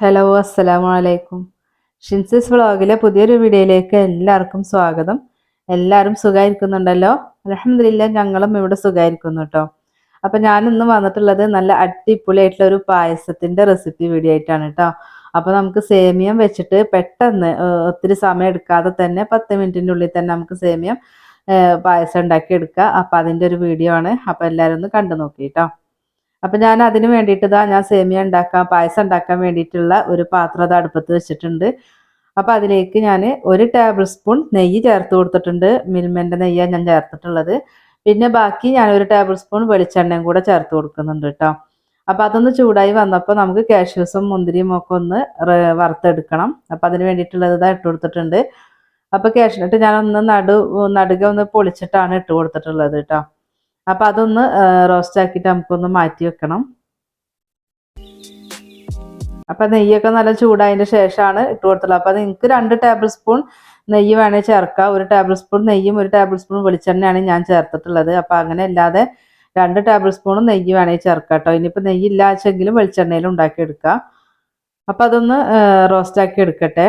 Hello അസ്സലാമു അലൈക്കും ഷിൻസിസ് വ്ളോഗിലെ പുതിയൊരു വീഡിയോയിലേക്ക് എല്ലാവർക്കും സ്വാഗതം. എല്ലാവരും സുഖമായിരിക്കുന്നുണ്ടല്ലോ അലഹമില്ല ഞങ്ങളും ഇവിടെ സുഖമായിരിക്കുന്നു കേട്ടോ അപ്പം ഞാനിന്ന് വന്നിട്ടുള്ളത് നല്ല അടിപൊളിയായിട്ടുള്ള ഒരു പായസത്തിന്റെ റെസിപ്പി വീഡിയോ ആയിട്ടാണ് കേട്ടോ അപ്പോൾ നമുക്ക് സേമിയം വെച്ചിട്ട് പെട്ടെന്ന് ഒത്തിരി സമയം എടുക്കാതെ തന്നെ പത്ത് മിനിറ്റിന്റെ ഉള്ളിൽ തന്നെ നമുക്ക് സേമിയം പായസം ഉണ്ടാക്കി എടുക്കുക അപ്പം അതിന്റെ ഒരു വീഡിയോ ആണ്. അപ്പോൾ എല്ലാവരും ഒന്ന് കണ്ടു നോക്കി കേട്ടോ അപ്പൊ ഞാൻ അതിന് വേണ്ടിയിട്ട് ഇതാ ഞാൻ സേമിയ ഉണ്ടാക്കാൻ പായസം ഉണ്ടാക്കാൻ വേണ്ടിയിട്ടുള്ള ഒരു പാത്രം അത് അടുപ്പത്ത് വെച്ചിട്ടുണ്ട്. അപ്പൊ അതിലേക്ക് ഞാൻ ഒരു ടേബിൾ സ്പൂൺ നെയ്യ് ചേർത്ത് കൊടുത്തിട്ടുണ്ട്. മിൽമന്റെ നെയ്യാണ് ഞാൻ ചേർത്തിട്ടുള്ളത്. പിന്നെ ബാക്കി ഞാൻ ഒരു ടേബിൾ സ്പൂൺ വെളിച്ചെണ്ണയും കൂടെ ചേർത്ത് കൊടുക്കുന്നുണ്ട് കേട്ടോ അപ്പൊ അതൊന്ന് ചൂടായി വന്നപ്പോൾ നമുക്ക് കാഷ്യൂസും മുന്തിരിയും ഒക്കെ ഒന്ന് വറുത്തെടുക്കണം. അപ്പൊ അതിന് വേണ്ടിയിട്ടുള്ളത് ഇതാ ഇട്ട് കൊടുത്തിട്ടുണ്ട്. അപ്പൊ കാഷ്യൂട്ട് ഞാൻ ഒന്ന് നടു നടുക ഒന്ന് പൊളിച്ചിട്ടാണ് ഇട്ട് കൊടുത്തിട്ടുള്ളത് കേട്ടോ അപ്പൊ അതൊന്ന് റോസ്റ്റ് ആക്കിയിട്ട് നമുക്കൊന്ന് മാറ്റി വെക്കണം. അപ്പൊ നെയ്യൊക്കെ നല്ല ചൂടായതിന്റെ ശേഷമാണ് ഇട്ട് കൊടുത്തുള്ളത്. അപ്പൊ നിങ്ങൾക്ക് രണ്ട് ടേബിൾ സ്പൂൺ നെയ്യ് വേണേൽ ചേർക്കാം. ഒരു ടേബിൾ സ്പൂൺ നെയ്യും ഒരു ടേബിൾ സ്പൂൺ വെളിച്ചെണ്ണയാണ് ഞാൻ ചേർത്തിട്ടുള്ളത്. അപ്പൊ അങ്ങനെ അല്ലാതെ രണ്ട് ടേബിൾ സ്പൂൺ നെയ്യ് വേണേൽ ചേർക്കാം കേട്ടോ. ഇനിയിപ്പോൾ നെയ്യ് ഇല്ലാച്ചെങ്കിലും വെളിച്ചെണ്ണയിൽ ഉണ്ടാക്കിയെടുക്കാം. അപ്പൊ അതൊന്ന് റോസ്റ്റ് ആക്കി എടുക്കട്ടെ.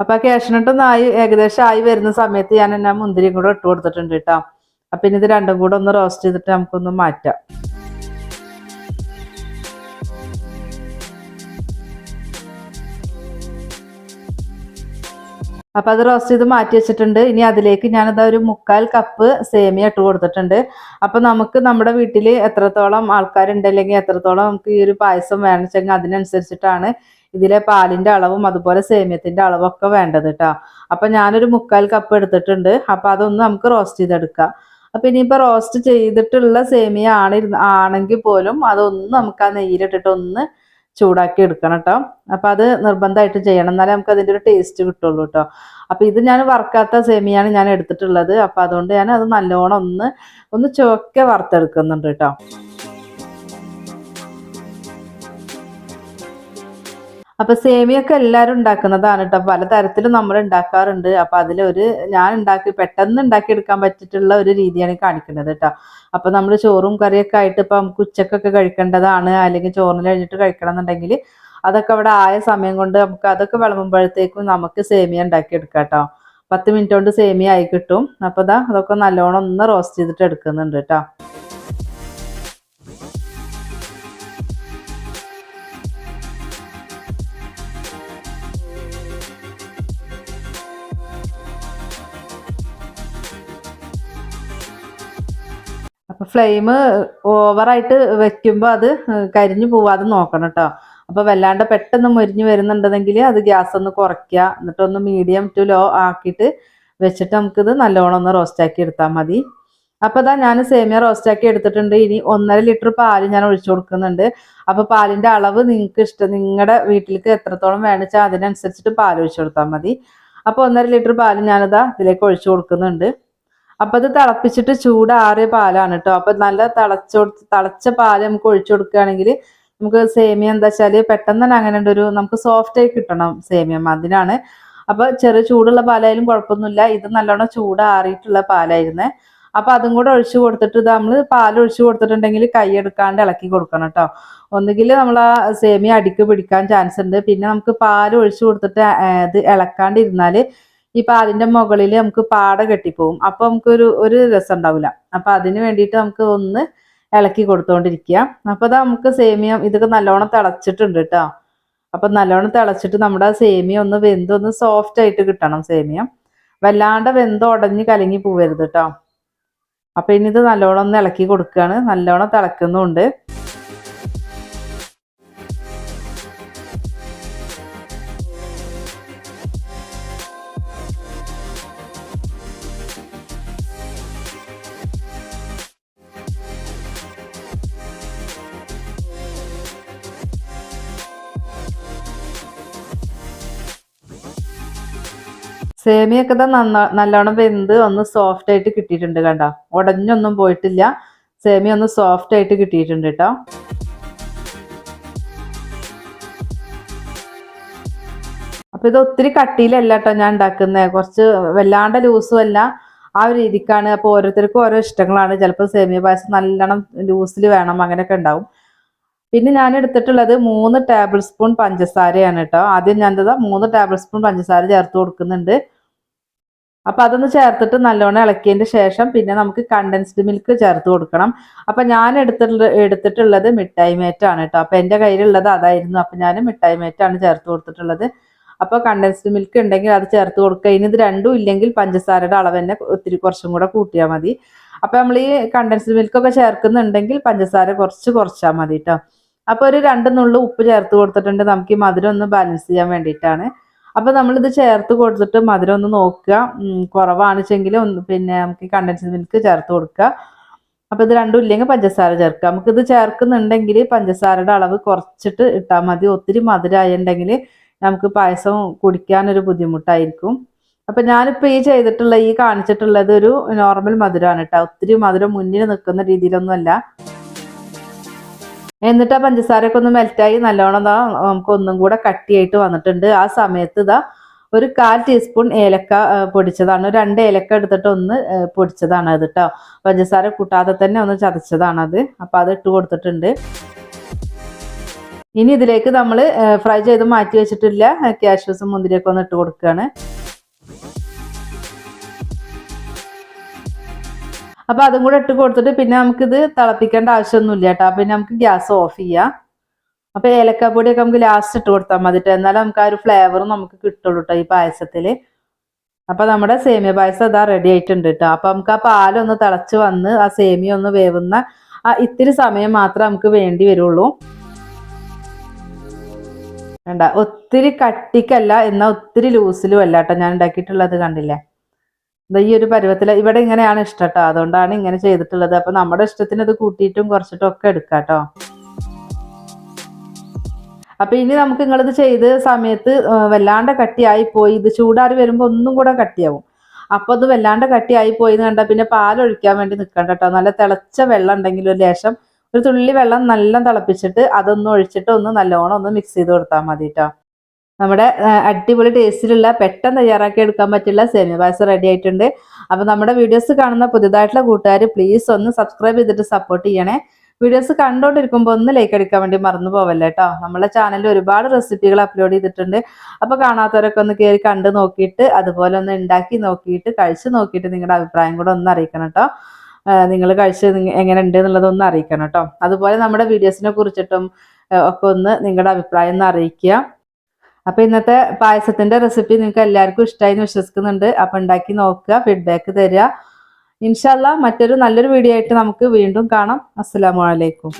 അപ്പൊ ആ കാഷ്നട്ടൊന്ന് ആയി ഏകദേശം ആയി വരുന്ന സമയത്ത് ഞാൻ എന്നാ മുന്തിരിയും കൂടെ ഇട്ട് കൊടുത്തിട്ടുണ്ട് കേട്ടോ. അപ്പൊ ഇനി ഇത് രണ്ടും കൂടെ ഒന്ന് റോസ്റ്റ് ചെയ്തിട്ട് നമുക്കൊന്ന് മാറ്റാം. അപ്പൊ അത് റോസ്റ്റ് ചെയ്ത് മാറ്റി വെച്ചിട്ടുണ്ട്. ഇനി അതിലേക്ക് ഞാനത് ഒരു മുക്കാൽ കപ്പ് സേമിയ ഇട്ട് കൊടുത്തിട്ടുണ്ട്. അപ്പൊ നമുക്ക് നമ്മുടെ വീട്ടിൽ എത്രത്തോളം ആൾക്കാരുണ്ട് അല്ലെങ്കിൽ എത്രത്തോളം നമുക്ക് ഈ ഒരു പായസം വേണമെച്ചെങ്കിൽ അതിനനുസരിച്ചിട്ടാണ് ഇതിലെ പാലിന്റെ അളവും അതുപോലെ സേമിയത്തിന്റെ അളവൊക്കെ വേണ്ടത് കേട്ടോ അപ്പൊ ഞാനൊരു മുക്കാൽ കപ്പ് എടുത്തിട്ടുണ്ട്. അപ്പൊ അതൊന്ന് നമുക്ക് റോസ്റ്റ് ചെയ്തെടുക്കാം. അപ്പൊ ഇനിയിപ്പോ റോസ്റ്റ് ചെയ്തിട്ടുള്ള സേമിയ ആണ് ആണെങ്കിൽ പോലും അതൊന്ന് നമുക്ക് ആ നെയ്യിലിട്ടിട്ട് ഒന്ന് ചൂടാക്കി എടുക്കണം കേട്ടോ അപ്പൊ അത് നിർബന്ധമായിട്ട് ചെയ്യണം. എന്നാലേ നമുക്ക് അതിന്റെ ഒരു ടേസ്റ്റ് കിട്ടുള്ളൂ കേട്ടോ അപ്പൊ ഇത് ഞാൻ വറുക്കാത്ത സേമിയാണ് ഞാൻ എടുത്തിട്ടുള്ളത്. അപ്പൊ അതുകൊണ്ട് ഞാൻ അത് നല്ലോണം ഒന്ന് ഒന്ന് ചുവക്കെ വറുത്തെടുക്കുന്നുണ്ട് കേട്ടോ അപ്പൊ സേമിയൊക്കെ എല്ലാരും ഉണ്ടാക്കുന്നതാണ് കേട്ടോ പലതരത്തിലും നമ്മൾ ഉണ്ടാക്കാറുണ്ട്. അപ്പൊ അതിലൊരു ഞാൻ ഉണ്ടാക്കി പെട്ടെന്ന് ഉണ്ടാക്കി എടുക്കാൻ പറ്റിയിട്ടുള്ള ഒരു രീതിയാണ് കാണിക്കുന്നത് കേട്ടോ അപ്പൊ നമ്മൾ ചോറും കറിയൊക്കെ ആയിട്ട് ഇപ്പൊ നമുക്ക് ഉച്ചക്കൊക്കെ കഴിക്കേണ്ടതാണ് അല്ലെങ്കിൽ ചോറിന് കഴിഞ്ഞിട്ട് കഴിക്കണം എന്നുണ്ടെങ്കിൽ അതൊക്കെ അവിടെ ആയ സമയം കൊണ്ട് നമുക്ക് അതൊക്കെ വിളമ്പുമ്പോഴത്തേക്കും നമുക്ക് സേമിയ ഉണ്ടാക്കി എടുക്കാം കേട്ടോ പത്ത് മിനിറ്റ് കൊണ്ട് സേമിയ ആയി കിട്ടും. അപ്പൊ ഇതാ അതൊക്കെ നല്ലോണം ഒന്ന് റോസ്റ്റ് ചെയ്തിട്ട് എടുക്കുന്നുണ്ട് കേട്ടോ അപ്പൊ ഫ്ലെയിം ഓവറായിട്ട് വെക്കുമ്പോൾ അത് കരിഞ്ഞു പോവാതെ നോക്കണം കേട്ടോ അപ്പോൾ വല്ലാണ്ട് പെട്ടെന്ന് മുരിഞ്ഞ് വരുന്നുണ്ടെങ്കിൽ അത് ഗ്യാസ് ഒന്ന് കുറയ്ക്കുക. എന്നിട്ടൊന്ന് മീഡിയം ടു ലോ ആക്കിയിട്ട് വെച്ചിട്ട് നമുക്കിത് നല്ലോണം ഒന്ന് റോസ്റ്റാക്കി എടുത്താൽ മതി. അപ്പോൾ ഇതാ ഞാൻ സേമിയ റോസ്റ്റാക്കി എടുത്തിട്ടുണ്ട്. ഇനി ഒന്നര ലിറ്റർ പാൽ ഞാൻ ഒഴിച്ചു കൊടുക്കുന്നുണ്ട്. അപ്പോൾ പാലിന്റെ അളവ് നിങ്ങൾക്ക് ഇഷ്ടം നിങ്ങളുടെ വീട്ടിലേക്ക് എത്രത്തോളം വേണിച്ചാൽ അതിനനുസരിച്ചിട്ട് പാൽ ഒഴിച്ചു കൊടുത്താൽ മതി. അപ്പോൾ ഒന്നര ലിറ്റർ പാൽ ഞാനിതാ ഇതിലേക്ക് ഒഴിച്ചു കൊടുക്കുന്നുണ്ട്. അപ്പൊ അത് തിളപ്പിച്ചിട്ട് ചൂടാറിയ പാലാണ് കേട്ടോ. അപ്പൊ നല്ല തിളച്ചോ തിളച്ച പാൽ നമുക്ക് ഒഴിച്ചു കൊടുക്കുകയാണെങ്കിൽ നമുക്ക് സേമിയ എന്താ വെച്ചാൽ പെട്ടെന്ന് തന്നെ അങ്ങനെ ഒരു നമുക്ക് സോഫ്റ്റ് ആയി കിട്ടണം സേമിയം അതിനാണ് അപ്പൊ ചെറിയ ചൂടുള്ള പാലായാലും കുഴപ്പമൊന്നുമില്ല. ഇത് നല്ലോണം ചൂടാറിയിട്ടുള്ള പാലായിരുന്നേ. അപ്പൊ അതും കൂടെ ഒഴിച്ചു കൊടുത്തിട്ട് ഇത് നമ്മൾ പാൽ ഒഴിച്ചു കൊടുത്തിട്ടുണ്ടെങ്കിൽ കൈ എടുക്കാണ്ട് ഇളക്കി കൊടുക്കണം കേട്ടോ. ഒന്നുകിൽ നമ്മൾ ആ സേമിയ അടിക്ക് പിടിക്കാൻ ചാൻസ് ഉണ്ട്. പിന്നെ നമുക്ക് പാൽ ഒഴിച്ചു കൊടുത്തിട്ട് ഇത് ഇളക്കാണ്ടിരുന്നാൽ ഈ പാലിന്റെ മുകളിൽ നമുക്ക് പാട കെട്ടിപ്പോവും. അപ്പൊ നമുക്ക് ഒരു ഒരു രസം ഉണ്ടാവില്ല അപ്പൊ അതിന് വേണ്ടിയിട്ട് നമുക്ക് ഒന്ന് ഇളക്കി കൊടുത്തോണ്ടിരിക്കുക. അപ്പൊ അതാ നമുക്ക് സേമിയം ഇതൊക്കെ നല്ലോണം തിളച്ചിട്ടുണ്ട് കേട്ടോ അപ്പൊ നല്ലോണം തിളച്ചിട്ട് നമ്മുടെ സേമിയ ഒന്ന് വെന്ത് ഒന്ന് സോഫ്റ്റ് ആയിട്ട് കിട്ടണം സേമിയം. വല്ലാണ്ട് വെന്ത് ഉടഞ്ഞ് കലങ്ങി പോവരുത് കേട്ടോ അപ്പൊ ഇനി ഇത് നല്ലോണം ഒന്ന് ഇളക്കി കൊടുക്കുകയാണ് നല്ലോണം തിളക്കുന്നുണ്ട്. സേമിയൊക്കെ ദാ നന്ന നല്ലോണം വെന്ത് ഒന്ന് സോഫ്റ്റ് ആയിട്ട് കിട്ടിയിട്ടുണ്ട് കണ്ട? ഉടഞ്ഞൊന്നും പോയിട്ടില്ല. സേമിയ ഒന്ന് സോഫ്റ്റ് ആയിട്ട് കിട്ടിയിട്ടുണ്ട് കേട്ടോ. അപ്പൊ ഇത് ഒത്തിരി കട്ടിയിലല്ല കേട്ടോ ഞാൻ ഉണ്ടാക്കുന്നത് കുറച്ച് വല്ലാണ്ട് ലൂസും അല്ല ആ ഒരു രീതിക്കാണ്. അപ്പോൾ ഓരോരുത്തർക്കും ഓരോ ഇഷ്ടങ്ങളാണ്. ചിലപ്പോൾ സേമിയ പായസം നല്ലോണം ലൂസിൽ വേണം. അങ്ങനെയൊക്കെ ഉണ്ടാവും. പിന്നെ ഞാൻ എടുത്തിട്ടുള്ളത് മൂന്ന് ടേബിൾ സ്പൂൺ പഞ്ചസാരയാണ് കേട്ടോ. ആദ്യം ഞാൻ എന്താ മൂന്ന് ടേബിൾ സ്പൂൺ പഞ്ചസാര ചേർത്ത് കൊടുക്കുന്നുണ്ട്. അപ്പൊ അതൊന്ന് ചേർത്തിട്ട് നല്ലോണം ഇളക്കിയതിന് ശേഷം പിന്നെ നമുക്ക് കണ്ടൻസ്ഡ് മിൽക്ക് ചേർത്ത് കൊടുക്കണം. അപ്പൊ ഞാൻ എടുത്തിട്ടുള്ള എടുത്തിട്ടുള്ളത് മിഠായി മേറ്റാണ് കേട്ടോ. അപ്പൊ എന്റെ കയ്യിലുള്ളത് അതായിരുന്നു. അപ്പൊ ഞാൻ മിഠായി മേറ്റാണ് ചേർത്ത് കൊടുത്തിട്ടുള്ളത്. അപ്പോൾ കണ്ടൻസ്ഡ് മിൽക്ക് ഉണ്ടെങ്കിൽ അത് ചേർത്ത് കൊടുക്കുക. ഇനി ഇത് രണ്ടും ഇല്ലെങ്കിൽ പഞ്ചസാരയുടെ അളവ് തന്നെ ഒത്തിരി കുറച്ചും കൂടെ കൂട്ടിയാൽ മതി. അപ്പൊ നമ്മൾ ഈ കണ്ടൻസ്ഡ് മിൽക്കൊക്കെ ചേർക്കുന്നുണ്ടെങ്കിൽ പഞ്ചസാര കുറച്ച് കുറച്ചാൽ മതി കേട്ടോ. അപ്പോൾ ഒരു രണ്ട് നുള്ളു ഉപ്പ് ചേർത്ത് കൊടുത്തിട്ടുണ്ട്. നമുക്ക് ഈ മധുരം ഒന്ന് ബാലൻസ് ചെയ്യാൻ വേണ്ടിയിട്ടാണ്. അപ്പൊ നമ്മളിത് ചേർത്ത് കൊടുത്തിട്ട് മധുരം ഒന്ന് നോക്കുക. കുറവാണിച്ചെങ്കിൽ ഒന്ന് പിന്നെ നമുക്ക് ഈ കണ്ടൻസ്ഡ് മിൽക്ക് ചേർത്ത് കൊടുക്കുക. അപ്പൊ ഇത് രണ്ടും ഇല്ലെങ്കിൽ പഞ്ചസാര ചേർക്കുക. നമുക്ക് ഇത് ചേർക്കുന്നുണ്ടെങ്കിൽ പഞ്ചസാരയുടെ അളവ് കുറച്ചിട്ട് ഇട്ടാൽ മതി. ഒത്തിരി മധുരമായിട്ടുണ്ടെങ്കിൽ നമുക്ക് പായസം കുടിക്കാനൊരു ബുദ്ധിമുട്ടായിരിക്കും. അപ്പൊ ഞാനിപ്പോ ഈ ചെയ്തിട്ടുള്ള ഈ കാണിച്ചിട്ടുള്ളത് ഒരു നോർമൽ മധുരമാണ് കേട്ടോ. ഒത്തിരി മധുരം മുന്നിൽ നിൽക്കുന്ന രീതിയിലൊന്നുമല്ല. എന്നിട്ട് ആ പഞ്ചസാരയൊക്കെ ഒന്ന് മെൽറ്റായി നല്ലോണം ഇതാ നമുക്ക് ഒന്നും കൂടെ കട്ടിയായിട്ട് വന്നിട്ടുണ്ട്. ആ സമയത്ത് ഇതാ ഒരു കാൽ ടീസ്പൂൺ ഏലക്ക പൊടിച്ചതാണ്. രണ്ട് ഏലക്ക എടുത്തിട്ട് ഒന്ന് പൊടിച്ചതാണ് അത് കേട്ടോ പഞ്ചസാര കൂട്ടാതെ തന്നെ ഒന്ന് ചതച്ചതാണത് അത്. അപ്പൊ അത് ഇട്ട് കൊടുത്തിട്ടുണ്ട്. ഇനി ഇതിലേക്ക് നമ്മൾ ഫ്രൈ ചെയ്ത് മാറ്റി വെച്ചിട്ടില്ല. ക്യാഷ്യൂസും മുന്തിരിയൊക്കെ ഒന്ന് ഇട്ട് കൊടുക്കുകയാണ് അപ്പൊ അതും കൂടെ ഇട്ട് കൊടുത്തിട്ട് പിന്നെ നമുക്കിത് തിളപ്പിക്കേണ്ട ആവശ്യമൊന്നുമില്ല കേട്ടോ. പിന്നെ നമുക്ക് ഗ്യാസ് ഓഫ് ചെയ്യാം. അപ്പൊ ഏലക്കപ്പൊടിയൊക്കെ നമുക്ക് ലാസ്റ്റ് ഇട്ട് കൊടുത്താൽ മതി കേട്ടോ എന്നാലും നമുക്ക് ആ ഒരു ഫ്ലേവർ നമുക്ക് കിട്ടുള്ളൂ കേട്ടോ ഈ പായസത്തിൽ. അപ്പൊ നമ്മുടെ സേമിയ പായസം അതാ റെഡി ആയിട്ടുണ്ട് കേട്ടോ അപ്പൊ നമുക്ക് ആ പാലൊന്ന് തിളച്ച് വന്ന് ആ സേമിയ ഒന്ന് വേവുന്ന ആ ഇത്തിരി സമയം മാത്രമേ നമുക്ക് വേണ്ടി വരുള്ളൂ. വേണ്ട ഒത്തിരി കട്ടിക്കല്ല എന്നാൽ ഒത്തിരി ലൂസിലും അല്ല കേട്ടോ ഞാൻ ഉണ്ടാക്കിയിട്ടുള്ളത് കണ്ടില്ലേ? ഈ ഒരു പരുവത്തിൽ ഇവിടെ ഇങ്ങനെയാണ് ഇഷ്ടം കേട്ടോ അതുകൊണ്ടാണ് ഇങ്ങനെ ചെയ്തിട്ടുള്ളത്. അപ്പൊ നമ്മുടെ ഇഷ്ടത്തിന് ഇത് കൂട്ടിയിട്ടും കുറച്ചിട്ടും ഒക്കെ എടുക്കാം കേട്ടോ അപ്പൊ ഇനി നമുക്ക് നിങ്ങളിത് ചെയ്ത് സമയത്ത് വല്ലാണ്ട് കട്ടിയായി പോയി. ഇത് ചൂടാറി വരുമ്പോ ഒന്നും കൂടെ കട്ടിയാവും. അപ്പൊ അത് വല്ലാണ്ട് കട്ടിയായി പോയി എന്ന് കണ്ടാൽ പിന്നെ പാലൊഴിക്കാൻ വേണ്ടി നിൽക്കണ്ട കേട്ടോ നല്ല തിളച്ച വെള്ളം ഉണ്ടെങ്കിൽ ഒരു ലേശം ഒരു തുള്ളി വെള്ളം നല്ല തിളപ്പിച്ചിട്ട് അതൊന്നും ഒഴിച്ചിട്ട് ഒന്ന് നല്ലോണം ഒന്ന് മിക്സ് ചെയ്ത് കൊടുത്താൽ മതി കേട്ടോ നമ്മുടെ അടിപൊളി ടേസ്റ്റിലുള്ള പെട്ടെന്ന് തയ്യാറാക്കി എടുക്കാൻ പറ്റുള്ള സേമിയ പായസം റെഡി ആയിട്ടുണ്ട്. അപ്പൊ നമ്മുടെ വീഡിയോസ് കാണുന്ന പുതിയതായിട്ടുള്ള കൂട്ടുകാർ പ്ലീസ് ഒന്ന് സബ്സ്ക്രൈബ് ചെയ്തിട്ട് സപ്പോർട്ട് ചെയ്യണേ. വീഡിയോസ് കണ്ടോണ്ടിരിക്കുമ്പോൾ ഒന്ന് ലൈക്ക് അടിക്കാൻ വേണ്ടി മറന്നു പോവല്ലേ കേട്ടോ നമ്മളെ ചാനലിൽ ഒരുപാട് റെസിപ്പികൾ അപ്ലോഡ് ചെയ്തിട്ടുണ്ട്. അപ്പൊ കാണാത്തവരൊക്കെ ഒന്ന് കയറി കണ്ടു നോക്കിയിട്ട് അതുപോലെ ഒന്ന് ഉണ്ടാക്കി നോക്കിയിട്ട് കഴിച്ചു നോക്കിയിട്ട് നിങ്ങളുടെ അഭിപ്രായം കൂടെ ഒന്ന് അറിയിക്കണം കേട്ടോ നിങ്ങൾ കഴിച്ച് എങ്ങനെ ഉണ്ട് എന്നുള്ളതൊന്ന് അറിയിക്കണം കേട്ടോ അതുപോലെ നമ്മുടെ വീഡിയോസിനെ കുറിച്ചിട്ടും ഒക്കെ ഒന്ന് നിങ്ങളുടെ അഭിപ്രായം ഒന്ന് അറിയിക്കുക. അപ്പൊ ഇന്നത്തെ പായസത്തിന്റെ റെസിപ്പി നിങ്ങൾക്ക് എല്ലാവർക്കും ഇഷ്ടമായി എന്ന് വിശ്വസിക്കുന്നുണ്ട്. അപ്പൊ ഉണ്ടാക്കി നോക്കുക ഫീഡ്ബാക്ക് തരിക. ഇൻഷല്ല മറ്റൊരു നല്ലൊരു വീഡിയോ ആയിട്ട് നമുക്ക് വീണ്ടും കാണാം. അസ്സലാമു അലൈക്കും.